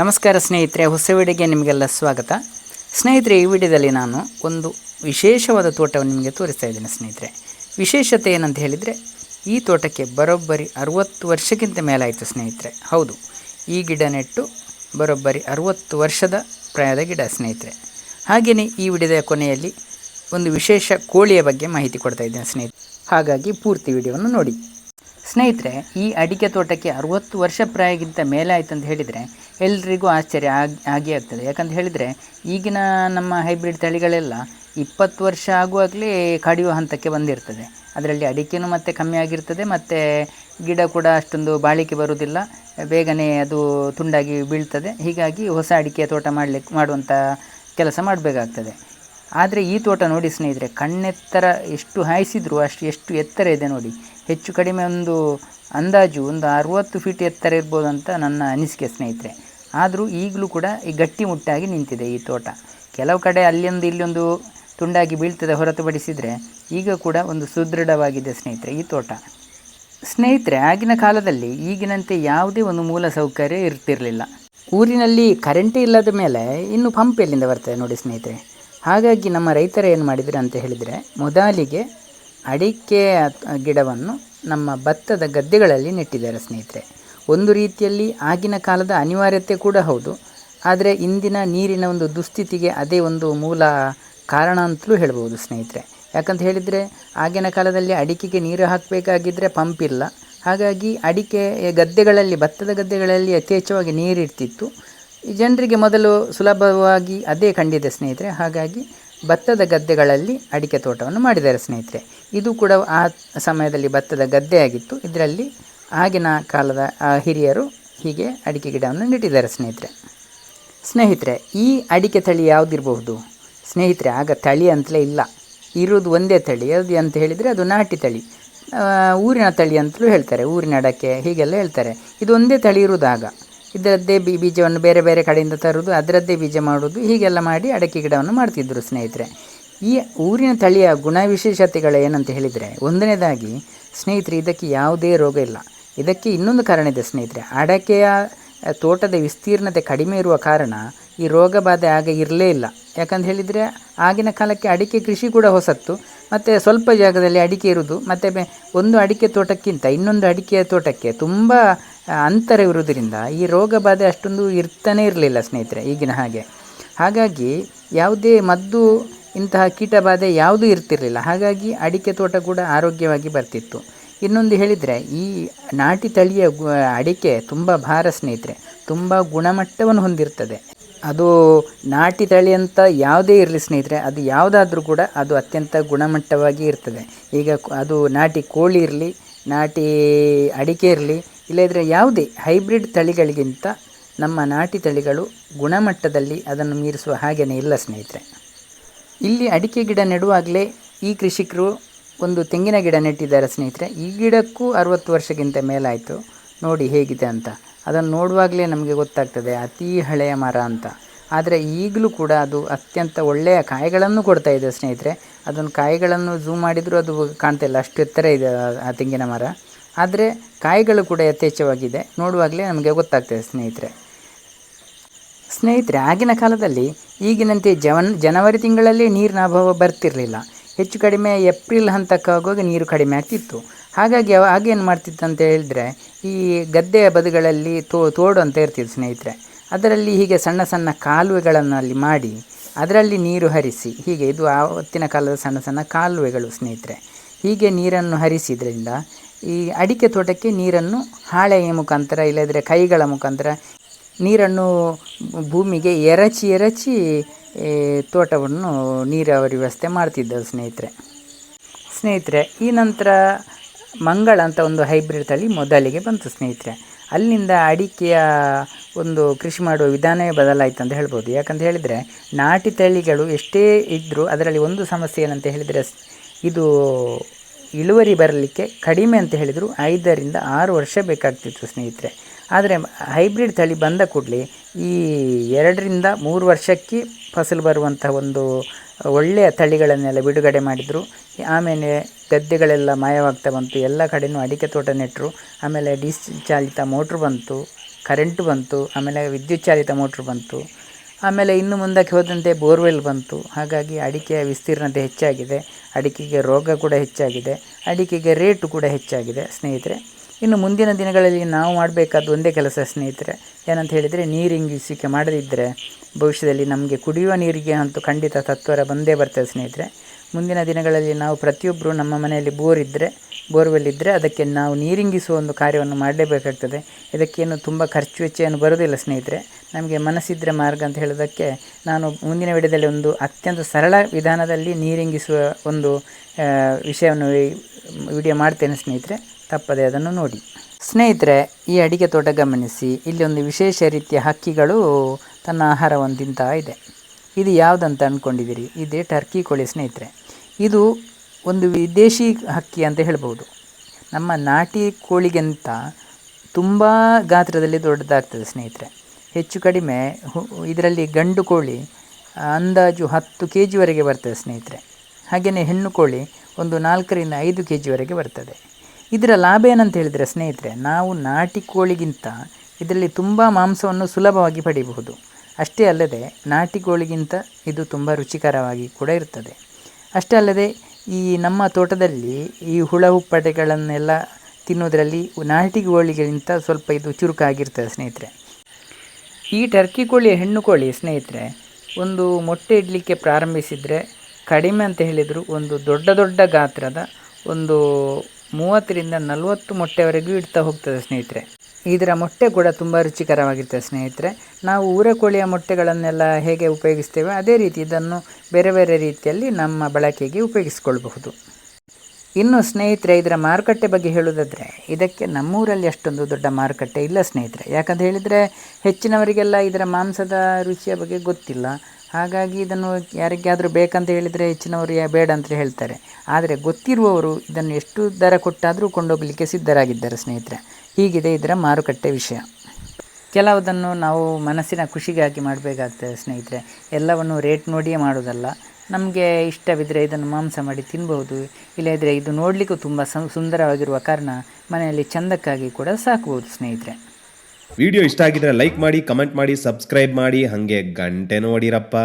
ನಮಸ್ಕಾರ ಸ್ನೇಹಿತರೆ, ಹೊಸ ವಿಡಿಯೋಗೆ ನಿಮಗೆಲ್ಲ ಸ್ವಾಗತ. ಸ್ನೇಹಿತರೆ, ಈ ವಿಡಿಯೋದಲ್ಲಿ ನಾನು ಒಂದು ವಿಶೇಷವಾದ ತೋಟವನ್ನು ನಿಮಗೆ ತೋರಿಸ್ತಾ ಇದ್ದೇನೆ ಸ್ನೇಹಿತರೆ. ವಿಶೇಷತೆ ಏನಂತ ಹೇಳಿದರೆ, ಈ ತೋಟಕ್ಕೆ ಬರೋಬ್ಬರಿ ಅರುವತ್ತು ವರ್ಷಕ್ಕಿಂತ ಮೇಲಾಯಿತು ಸ್ನೇಹಿತರೆ. ಹೌದು, ಈ ಗಿಡ ನೆಟ್ಟು ಬರೋಬ್ಬರಿ ಅರುವತ್ತು ವರ್ಷದ ಪ್ರಾಯದ ಗಿಡ ಸ್ನೇಹಿತರೆ. ಹಾಗೆಯೇ ಈ ವಿಡಿಯೋದ ಕೊನೆಯಲ್ಲಿ ಒಂದು ವಿಶೇಷ ಕೋಳಿಯ ಬಗ್ಗೆ ಮಾಹಿತಿ ಕೊಡ್ತಾ ಇದ್ದೇನೆ ಸ್ನೇಹಿತರೆ. ಹಾಗಾಗಿ ಪೂರ್ತಿ ವಿಡಿಯೋವನ್ನು ನೋಡಿ. ಸ್ನೇಹಿತರೆ, ಈ ಅಡಿಕೆ ತೋಟಕ್ಕೆ ಅರುವತ್ತು ವರ್ಷ ಪ್ರಾಯಕ್ಕಿಂತ ಮೇಲೆ ಆಯಿತು ಅಂತ ಹೇಳಿದರೆ ಎಲ್ರಿಗೂ ಆಶ್ಚರ್ಯ ಆಗಿ, ಆಗೇ ಆಗ್ತದೆ. ಯಾಕಂತ ಹೇಳಿದರೆ, ಈಗಿನ ನಮ್ಮ ಹೈಬ್ರಿಡ್ ತಳಿಗಳೆಲ್ಲ ಇಪ್ಪತ್ತು ವರ್ಷ ಆಗುವಾಗಲೇ ಕಡಿಯುವ ಹಂತಕ್ಕೆ ಬಂದಿರ್ತದೆ. ಅದರಲ್ಲಿ ಅಡಿಕೆನೂ ಮತ್ತೆ ಕಮ್ಮಿ ಆಗಿರ್ತದೆ, ಮತ್ತು ಗಿಡ ಕೂಡ ಅಷ್ಟೊಂದು ಬಾಳಿಕೆ ಬರುವುದಿಲ್ಲ. ಬೇಗನೆ ಅದು ತುಂಡಾಗಿ ಬೀಳ್ತದೆ. ಹೀಗಾಗಿ ಹೊಸ ಅಡಿಕೆ ತೋಟ ಮಾಡಲಿಕ್ಕೆ ಮಾಡುವಂಥ ಕೆಲಸ ಮಾಡಬೇಕಾಗ್ತದೆ. ಆದರೆ ಈ ತೋಟ ನೋಡಿ ಸ್ನೇಹಿತರೆ, ಕಣ್ಣೆತ್ತರ ಎಷ್ಟು ಹಾಯಿಸಿದ್ರು ಅಷ್ಟು ಎಷ್ಟು ಎತ್ತರ ಇದೆ ನೋಡಿ. ಹೆಚ್ಚು ಕಡಿಮೆ ಒಂದು ಅಂದಾಜು, ಒಂದು ಅರುವತ್ತು ಫೀಟ್ ಎತ್ತರ ಇರ್ಬೋದು ಅಂತ ನನ್ನ ಅನಿಸಿಕೆ ಸ್ನೇಹಿತರೆ. ಆದರೂ ಈಗಲೂ ಕೂಡ ಈ ಗಟ್ಟಿಮುಟ್ಟಾಗಿ ನಿಂತಿದೆ ಈ ತೋಟ. ಕೆಲವು ಕಡೆ ಅಲ್ಲೊಂದು ಇಲ್ಲೊಂದು ತುಂಡಾಗಿ ಬೀಳ್ತದೆ ಹೊರತುಪಡಿಸಿದರೆ ಈಗ ಕೂಡ ಒಂದು ಸುದೃಢವಾಗಿದೆ ಸ್ನೇಹಿತರೆ ಈ ತೋಟ. ಸ್ನೇಹಿತರೆ, ಆಗಿನ ಕಾಲದಲ್ಲಿ ಈಗಿನಂತೆ ಯಾವುದೇ ಒಂದು ಮೂಲ ಸೌಕರ್ಯ ಇರ್ತಿರಲಿಲ್ಲ. ಊರಿನಲ್ಲಿ ಕರೆಂಟ್ ಇಲ್ಲದ ಮೇಲೆ ಇನ್ನು ಪಂಪ್ ಎಲ್ಲಿಂದ ಬರ್ತದೆ ನೋಡಿ ಸ್ನೇಹಿತರೆ. ಹಾಗಾಗಿ ನಮ್ಮ ರೈತರು ಏನು ಮಾಡಿದರೆ ಅಂತ ಹೇಳಿದರೆ, ಮೊದಲಿಗೆ ಅಡಿಕೆ ಗಿಡವನ್ನು ನಮ್ಮ ಭತ್ತದ ಗದ್ದೆಗಳಲ್ಲಿ ನೆಟ್ಟಿದ್ದಾರೆ ಸ್ನೇಹಿತರೆ. ಒಂದು ರೀತಿಯಲ್ಲಿ ಆಗಿನ ಕಾಲದ ಅನಿವಾರ್ಯತೆ ಕೂಡ ಹೌದು. ಆದರೆ ಇಂದಿನ ನೀರಿನ ಒಂದು ದುಸ್ಥಿತಿಗೆ ಅದೇ ಒಂದು ಮೂಲ ಕಾರಣ ಅಂತಲೂ ಹೇಳ್ಬೋದು ಸ್ನೇಹಿತರೆ. ಯಾಕಂತ ಹೇಳಿದರೆ ಆಗಿನ ಕಾಲದಲ್ಲಿ ಅಡಿಕೆಗೆ ನೀರು ಹಾಕಬೇಕಾಗಿದ್ದರೆ ಪಂಪ್ ಇಲ್ಲ. ಹಾಗಾಗಿ ಅಡಿಕೆ ಗದ್ದೆಗಳಲ್ಲಿ, ಭತ್ತದ ಗದ್ದೆಗಳಲ್ಲಿ ಯಥೇಚ್ಛವಾಗಿ ನೀರಿರ್ತಿತ್ತು ಜನರಿಗೆ ಮೊದಲು ಸುಲಭವಾಗಿ ಅದೇ ಕಂಡಿದೆ ಸ್ನೇಹಿತರೆ. ಹಾಗಾಗಿ ಭತ್ತದ ಗದ್ದೆಗಳಲ್ಲಿ ಅಡಿಕೆ ತೋಟವನ್ನು ಮಾಡಿದ್ದಾರೆ ಸ್ನೇಹಿತರೆ. ಇದು ಕೂಡ ಆ ಸಮಯದಲ್ಲಿ ಭತ್ತದ ಗದ್ದೆ ಆಗಿತ್ತು ಇದರಲ್ಲಿ ಆಗಿನ ಕಾಲದ ಹಿರಿಯರು ಹೀಗೆ ಅಡಿಕೆ ಗಿಡವನ್ನು ನೆಟ್ಟಿದ್ದಾರೆ ಸ್ನೇಹಿತರೆ. ಸ್ನೇಹಿತರೆ, ಈ ಅಡಿಕೆ ತಳಿ ಯಾವುದಿರಬಹುದು? ಸ್ನೇಹಿತರೆ, ಆಗ ತಳಿ ಅಂತಲೇ ಇಲ್ಲ. ಇರೋದು ಒಂದೇ ತಳಿ. ಅದು ಅಂತ ಹೇಳಿದರೆ ಅದು ನಾಟಿ ತಳಿ. ಊರಿನ ತಳಿ ಅಂತಲೂ ಹೇಳ್ತಾರೆ. ಊರಿನ ಅಡಕೆ ಹೀಗೆಲ್ಲ ಹೇಳ್ತಾರೆ. ಇದು ಒಂದೇ ತಳಿ ಇರುವುದು ಆಗ. ಇದರದ್ದೇ ಬಿ, ಬೀಜವನ್ನು ಬೇರೆ ಬೇರೆ ಕಡೆಯಿಂದ ತರುವುದು, ಅದರದ್ದೇ ಬೀಜ ಮಾಡುವುದು, ಹೀಗೆಲ್ಲ ಮಾಡಿ ಅಡಕೆ ಗಿಡವನ್ನು ಮಾಡ್ತಿದ್ದರು ಸ್ನೇಹಿತರೆ. ಈ ಊರಿನ ತಳಿಯ ಗುಣ ವಿಶೇಷತೆಗಳು ಏನಂತ ಹೇಳಿದರೆ, ಒಂದನೇದಾಗಿ ಸ್ನೇಹಿತರೆ, ಇದಕ್ಕೆ ಯಾವುದೇ ರೋಗ ಇಲ್ಲ. ಇದಕ್ಕೆ ಇನ್ನೊಂದು ಕಾರಣ ಇದೆ ಸ್ನೇಹಿತರೆ. ಅಡಕೆಯ ತೋಟದ ವಿಸ್ತೀರ್ಣತೆ ಕಡಿಮೆ ಇರುವ ಕಾರಣ ಈ ರೋಗ ಬಾಧೆ ಆಗ ಇರಲೇ ಇಲ್ಲ. ಯಾಕಂತ ಹೇಳಿದರೆ, ಆಗಿನ ಕಾಲಕ್ಕೆ ಅಡಿಕೆ ಕೃಷಿ ಕೂಡ ಹೊಸತ್ತು. ಮತ್ತು ಸ್ವಲ್ಪ ಜಾಗದಲ್ಲಿ ಅಡಿಕೆ ಇರುವುದು ಮತ್ತು ಒಂದು ಅಡಿಕೆ ತೋಟಕ್ಕಿಂತ ಇನ್ನೊಂದು ಅಡಿಕೆಯ ತೋಟಕ್ಕೆ ತುಂಬ ಅಂತರ ಇರುವುದರಿಂದ ಈ ರೋಗ ಬಾಧೆ ಅಷ್ಟೊಂದು ಇರ್ತಾನೆ ಇರಲಿಲ್ಲ ಸ್ನೇಹಿತರೆ ಈಗಿನ ಹಾಗೆ. ಹಾಗಾಗಿ ಯಾವುದೇ ಮದ್ದು ಇಂತಹ ಕೀಟಬಾಧೆ ಯಾವುದೂ ಇರ್ತಿರಲಿಲ್ಲ. ಹಾಗಾಗಿ ಅಡಿಕೆ ತೋಟ ಕೂಡ ಆರೋಗ್ಯವಾಗಿ ಬರ್ತಿತ್ತು. ಇನ್ನೊಂದು ಹೇಳಿದರೆ, ಈ ನಾಟಿ ತಳಿಯ ಅಡಿಕೆ ತುಂಬ ಭಾರ ಸ್ನೇಹಿತರೆ, ತುಂಬ ಗುಣಮಟ್ಟವನ್ನು ಹೊಂದಿರ್ತದೆ. ಅದು ನಾಟಿ ತಳಿ ಅಂತ ಯಾವುದೇ ಇರಲಿ ಸ್ನೇಹಿತರೆ, ಅದು ಯಾವುದಾದ್ರೂ ಕೂಡ ಅದು ಅತ್ಯಂತ ಗುಣಮಟ್ಟವಾಗಿ ಇರ್ತದೆ. ಈಗ ಅದು ನಾಟಿ ಕೋಳಿ ಇರಲಿ, ನಾಟಿ ಅಡಿಕೆ ಇರಲಿ ಇಲ್ಲದಿದ್ದರೆ ಯಾವುದೇ ಹೈಬ್ರಿಡ್ ತಳಿಗಳಿಗಿಂತ ನಮ್ಮ ನಾಟಿ ತಳಿಗಳು ಗುಣಮಟ್ಟದಲ್ಲಿ ಅದನ್ನು ಮೀರಿಸುವ ಹಾಗೆಯೇ ಇಲ್ಲ ಸ್ನೇಹಿತರೆ. ಇಲ್ಲಿ ಅಡಿಕೆ ಗಿಡ ನೆಡುವಾಗಲೇ ಈ ಕೃಷಿಕರು ಒಂದು ತೆಂಗಿನ ಗಿಡ ನೆಟ್ಟಿದ್ದಾರೆ ಸ್ನೇಹಿತರೆ. ಈ ಗಿಡಕ್ಕೂ ಅರವತ್ತು ವರ್ಷಕ್ಕಿಂತ ಮೇಲಾಯಿತು. ನೋಡಿ ಹೇಗಿದೆ ಅಂತ. ಅದನ್ನು ನೋಡುವಾಗಲೇ ನಮಗೆ ಗೊತ್ತಾಗ್ತದೆ, ಅತೀ ಹಳೆಯ ಮರ ಅಂತ. ಆದರೆ ಈಗಲೂ ಕೂಡ ಅದು ಅತ್ಯಂತ ಒಳ್ಳೆಯ ಕಾಯಿಗಳನ್ನು ಕೊಡ್ತಾ ಇದೆ ಸ್ನೇಹಿತರೆ. ಅದನ್ನು ಕಾಯಿಗಳನ್ನು ಝೂಮ್ ಮಾಡಿದರೂ ಅದು ಕಾಣ್ತಾ ಇಲ್ಲ. ಅಷ್ಟು ಎತ್ತರ ಇದೆ ಆ ತೆಂಗಿನ ಮರ. ಆದರೆ ಕಾಯಿಗಳು ಕೂಡ ಯಥೇಚ್ಛವಾಗಿದೆ. ನೋಡುವಾಗಲೇ ನಮಗೆ ಗೊತ್ತಾಗ್ತದೆ ಸ್ನೇಹಿತರೆ. ಸ್ನೇಹಿತರೆ, ಆಗಿನ ಕಾಲದಲ್ಲಿ ಈಗಿನಂತೆ ಜವನ್, ಜನವರಿ ತಿಂಗಳಲ್ಲಿ ನೀರಿನ ಅಭಾವ ಬರ್ತಿರಲಿಲ್ಲ. ಹೆಚ್ಚು ಕಡಿಮೆ ಏಪ್ರಿಲ್ ಹಂತಕ್ಕಾಗುವಾಗ ನೀರು ಕಡಿಮೆ ಆಗ್ತಿತ್ತು. ಹಾಗಾಗಿ ಅವ ಹಾಗೇನು ಮಾಡ್ತಿತ್ತು ಅಂತ ಹೇಳಿದರೆ, ಈ ಗದ್ದೆಯ ಬದುಗಳಲ್ಲಿ ತೋ, ತೋಡು ಅಂತ ಇರ್ತಿತ್ತು ಸ್ನೇಹಿತರೆ. ಅದರಲ್ಲಿ ಹೀಗೆ ಸಣ್ಣ ಸಣ್ಣ ಕಾಲುವೆಗಳನ್ನು ಅಲ್ಲಿ ಮಾಡಿ, ಅದರಲ್ಲಿ ನೀರು ಹರಿಸಿ, ಹೀಗೆ ಇದು ಆವತ್ತಿನ ಕಾಲದ ಸಣ್ಣ ಸಣ್ಣ ಕಾಲುವೆಗಳು ಸ್ನೇಹಿತರೆ. ಹೀಗೆ ನೀರನ್ನು ಹರಿಸಿದ್ರಿಂದ ಈ ಅಡಿಕೆ ತೋಟಕ್ಕೆ ನೀರನ್ನು ಹಾಳೆಯ ಮುಖಾಂತರ ಇಲ್ಲದ್ರೆ ಕೈಗಳ ಮುಖಾಂತರ ನೀರನ್ನು ಭೂಮಿಗೆ ಎರಚಿ ಎರಚಿ ತೋಟವನ್ನು ನೀರಾವರಿ ವ್ಯವಸ್ಥೆ ಮಾಡ್ತಿದ್ದರು ಸ್ನೇಹಿತರೆ. ಸ್ನೇಹಿತರೆ, ಈ ನಂತರ ಮಂಗಳ ಅಂತ ಒಂದು ಹೈಬ್ರಿಡ್ ತಳಿ ಮೊದಲಿಗೆ ಬಂತು ಸ್ನೇಹಿತರೆ. ಅಲ್ಲಿಂದ ಅಡಿಕೆಯ ಒಂದು ಕೃಷಿ ಮಾಡುವ ವಿಧಾನವೇ ಬದಲಾಯಿತು ಅಂತ ಹೇಳ್ಬೋದು. ಯಾಕಂತ ಹೇಳಿದರೆ, ನಾಟಿ ತಳಿಗಳು ಎಷ್ಟೇ ಇದ್ದರೂ ಅದರಲ್ಲಿ ಒಂದು ಸಮಸ್ಯೆ ಏನಂತ ಹೇಳಿದರೆ, ಇದು ಇಳುವರಿ ಬರಲಿಕ್ಕೆ ಕಡಿಮೆ ಅಂತ ಹೇಳಿದರು ಐದರಿಂದ ಆರು ವರ್ಷ ಬೇಕಾಗ್ತಿತ್ತು ಸ್ನೇಹಿತರೆ. ಆದರೆ ಹೈಬ್ರಿಡ್ ತಳಿ ಬಂದ ಕೂಡಲೇ ಈ ಎರಡರಿಂದ ಮೂರು ವರ್ಷಕ್ಕೆ ಫಸಲು ಬರುವಂಥ ಒಂದು ಒಳ್ಳೆಯ ತಳಿಗಳನ್ನೆಲ್ಲ ಬಿಡುಗಡೆ ಮಾಡಿದರು. ಆಮೇಲೆ ಗದ್ದೆಗಳೆಲ್ಲ ಮಾಯವಾಗ್ತಾ ಬಂತು. ಎಲ್ಲ ಕಡೆಯೂ ಅಡಿಕೆ ತೋಟ ನೆಟ್ಟರು ಆಮೇಲೆ ಡಿಸ್ ಚಾಲಿತ ಮೋಟ್ರ್ ಬಂತು, ಕರೆಂಟ್ ಬಂತು, ಆಮೇಲೆ ವಿದ್ಯುತ್ ಚಾಲಿತ ಮೋಟ್ರ್ ಬಂತು. ಆಮೇಲೆ ಇನ್ನು ಮುಂದಕ್ಕೆ ಹೋದಂತೆ ಬೋರ್ವೆಲ್ ಬಂತು. ಹಾಗಾಗಿ ಅಡಿಕೆಯ ವಿಸ್ತೀರ್ಣತೆ ಹೆಚ್ಚಾಗಿದೆ. ಅಡಿಕೆಗೆ ರೋಗ ಕೂಡ ಹೆಚ್ಚಾಗಿದೆ. ಅಡಿಕೆಗೆ ರೇಟು ಕೂಡ ಹೆಚ್ಚಾಗಿದೆ. ಸ್ನೇಹಿತರೆ ಇನ್ನು ಮುಂದಿನ ದಿನಗಳಲ್ಲಿ ನಾವು ಮಾಡಬೇಕಾದ ಒಂದೇ ಕೆಲಸ ಸ್ನೇಹಿತರೆ, ಏನಂತ ಹೇಳಿದರೆ ನೀರಿಂಗಿಸುವಿಕೆ ಮಾಡದಿದ್ದರೆ ಭವಿಷ್ಯದಲ್ಲಿ ನಮಗೆ ಕುಡಿಯುವ ನೀರಿಗೆ ಅಂತೂ ಖಂಡಿತ ತತ್ವರ ಬಂದೇ ಬರ್ತದೆ ಸ್ನೇಹಿತರೆ. ಮುಂದಿನ ದಿನಗಳಲ್ಲಿ ನಾವು ಪ್ರತಿಯೊಬ್ಬರು ನಮ್ಮ ಮನೆಯಲ್ಲಿ ಬೋರ್ ಇದ್ದರೆ ಬೋರ್ವೆಲ್ ಇದ್ದರೆ ಅದಕ್ಕೆ ನಾವು ನೀರಿಂಗಿಸುವ ಒಂದು ಕಾರ್ಯವನ್ನು ಮಾಡಲೇಬೇಕಾಗ್ತದೆ. ಇದಕ್ಕೇನು ತುಂಬ ಖರ್ಚು ವೆಚ್ಚ ಏನು ಬರೋದಿಲ್ಲ ಸ್ನೇಹಿತರೆ. ನಮಗೆ ಮನಸ್ಸಿದ್ದರೆ ಮಾರ್ಗ ಅಂತ ಹೇಳೋದಕ್ಕೆ ನಾನು ಮುಂದಿನ ವಿಡಿಯೋದಲ್ಲಿ ಒಂದು ಅತ್ಯಂತ ಸರಳ ವಿಧಾನದಲ್ಲಿ ನೀರಿಂಗಿಸುವ ಒಂದು ವಿಷಯವನ್ನು ವಿಡಿಯೋ ಮಾಡ್ತೇನೆ ಸ್ನೇಹಿತರೆ. ತಪ್ಪದೆ ಅದನ್ನು ನೋಡಿ. ಸ್ನೇಹಿತರೆ, ಈ ಅಡಿಕೆ ತೋಟ ಗಮನಿಸಿ. ಇಲ್ಲಿ ಒಂದು ವಿಶೇಷ ರೀತಿಯ ಹಕ್ಕಿಗಳು ತನ್ನ ಆಹಾರವನ್ನು ತಿಂತಾ ಇದೆ. ಇದು ಯಾವುದಂತ ಅಂದ್ಕೊಂಡಿದ್ದೀರಿ? ಇದೇ ಟರ್ಕಿ ಕೋಳಿ ಸ್ನೇಹಿತರೆ. ಇದು ಒಂದು ವಿದೇಶಿ ಹಕ್ಕಿ ಅಂತ ಹೇಳ್ಬೋದು. ನಮ್ಮ ನಾಟಿ ಕೋಳಿಗಿಂತ ತುಂಬ ಗಾತ್ರದಲ್ಲಿ ದೊಡ್ಡದಾಗ್ತದೆ ಸ್ನೇಹಿತರೆ. ಹೆಚ್ಚು ಕಡಿಮೆ ಇದರಲ್ಲಿ ಗಂಡು ಕೋಳಿ ಅಂದಾಜು ಹತ್ತು ಕೆ ಜಿವರೆಗೆ ಬರ್ತದೆ ಸ್ನೇಹಿತರೆ. ಹಾಗೆಯೇ ಹೆಣ್ಣು ಕೋಳಿ ಒಂದು ನಾಲ್ಕರಿಂದ ಐದು ಕೆ ಜಿವರೆಗೆ ಬರ್ತದೆ. ಇದರ ಲಾಭ ಏನಂತ ಹೇಳಿದರೆ ಸ್ನೇಹಿತರೆ, ನಾವು ನಾಟಿ ಕೋಳಿಗಿಂತ ಇದರಲ್ಲಿ ತುಂಬ ಮಾಂಸವನ್ನು ಸುಲಭವಾಗಿ ಪಡೆಯಬಹುದು ಅಷ್ಟೇ ಅಲ್ಲದೆ ನಾಟಿ ಕೋಳಿಗಿಂತ ಇದು ತುಂಬ ರುಚಿಕರವಾಗಿ ಕೂಡ ಇರ್ತದೆ. ಅಷ್ಟೇ ಅಲ್ಲದೆ ಈ ನಮ್ಮ ತೋಟದಲ್ಲಿ ಈ ಹುಳ ಹುಪ್ಪಟೆಗಳನ್ನೆಲ್ಲ ತಿನ್ನೋದರಲ್ಲಿ ನಾಟಿ ಕೋಳಿಗಿಂತ ಸ್ವಲ್ಪ ಇದು ಚುರುಕಾಗಿರ್ತದೆ ಸ್ನೇಹಿತರೆ. ಈ ಟರ್ಕಿ ಕೋಳಿ, ಹೆಣ್ಣು ಕೋಳಿ ಸ್ನೇಹಿತರೆ, ಒಂದು ಮೊಟ್ಟೆ ಇಡಲಿಕ್ಕೆ ಪ್ರಾರಂಭಿಸಿದರೆ ಕಡಿಮೆ ಅಂತ ಹೇಳಿದರು ಒಂದು ದೊಡ್ಡ ದೊಡ್ಡ ಗಾತ್ರದ ಒಂದು ಮೂವತ್ತರಿಂದ ನಲವತ್ತು ಮೊಟ್ಟೆವರೆಗೂ ಇಡ್ತಾ ಹೋಗ್ತದೆ ಸ್ನೇಹಿತರೆ. ಇದರ ಮೊಟ್ಟೆ ಕೂಡ ತುಂಬ ರುಚಿಕರವಾಗಿರ್ತದೆ, ಸ್ನೇಹಿತರೆ. ನಾವು ಊರ ಕೋಳಿಯ ಮೊಟ್ಟೆಗಳನ್ನೆಲ್ಲ ಹೇಗೆ ಉಪಯೋಗಿಸ್ತೇವೆ, ಅದೇ ರೀತಿ ಇದನ್ನು ಬೇರೆ ಬೇರೆ ರೀತಿಯಲ್ಲಿ ನಮ್ಮ ಬಳಕೆಗೆ ಉಪಯೋಗಿಸಿಕೊಳ್ಬಹುದು. ಇನ್ನು ಸ್ನೇಹಿತರೆ, ಇದರ ಮಾರುಕಟ್ಟೆ ಬಗ್ಗೆ ಹೇಳುವುದಾದರೆ, ಇದಕ್ಕೆ ನಮ್ಮೂರಲ್ಲಿ ಅಷ್ಟೊಂದು ದೊಡ್ಡ ಮಾರುಕಟ್ಟೆ ಇಲ್ಲ, ಸ್ನೇಹಿತರೆ. ಯಾಕಂತ ಹೇಳಿದರೆ, ಹೆಚ್ಚಿನವರಿಗೆಲ್ಲ ಇದರ ಮಾಂಸದ ರುಚಿಯ ಬಗ್ಗೆ ಗೊತ್ತಿಲ್ಲ. ಹಾಗಾಗಿ ಇದನ್ನು ಯಾರಿಗಾದರೂ ಬೇಕಂತ ಹೇಳಿದರೆ ಹೆಚ್ಚಿನವರು ಬೇಡ ಅಂತ ಹೇಳ್ತಾರೆ. ಆದರೆ ಗೊತ್ತಿರುವವರು ಇದನ್ನು ಎಷ್ಟು ದರ ಕೊಟ್ಟಾದರೂ ಕೊಂಡೋಗಲಿಕ್ಕೆ ಸಿದ್ಧರಾಗಿದ್ದಾರೆ ಸ್ನೇಹಿತರೆ. ಹೀಗಿದೆ ಇದರ ಮಾರುಕಟ್ಟೆ ವಿಷಯ. ಕೆಲವುದನ್ನು ನಾವು ಮನಸ್ಸಿನ ಖುಷಿಗಾಗಿ ಮಾಡಬೇಕಾಗ್ತದೆ ಸ್ನೇಹಿತರೆ. ಎಲ್ಲವನ್ನು ರೇಟ್ ನೋಡಿಯೇ ಮಾಡೋದಲ್ಲ. ನಮಗೆ ಇಷ್ಟವಿದ್ದರೆ ಇದನ್ನು ಮಾಂಸ ಮಾಡಿ ತಿನ್ಬೋದು. ಇಲ್ಲದಿದ್ದರೆ ಇದು ನೋಡಲಿಕ್ಕೂ ತುಂಬ ಸುಂದರವಾಗಿರುವ ಕಾರಣ ಮನೆಯಲ್ಲಿ ಚಂದಕ್ಕಾಗಿ ಕೂಡ ಸಾಕ್ಬೋದು ಸ್ನೇಹಿತರೆ. ವಿಡಿಯೋ ಇಷ್ಟ ಆಗಿದ್ರೆ ಲೈಕ್ ಮಾಡಿ ಕಮೆಂಟ್ ಮಾಡಿ ಸಬ್ಸ್ಕ್ರೈಬ್ ಮಾಡಿ. ಹಾಗೆ ಗಂಟೆ ನೋಡಿರಪ್ಪ.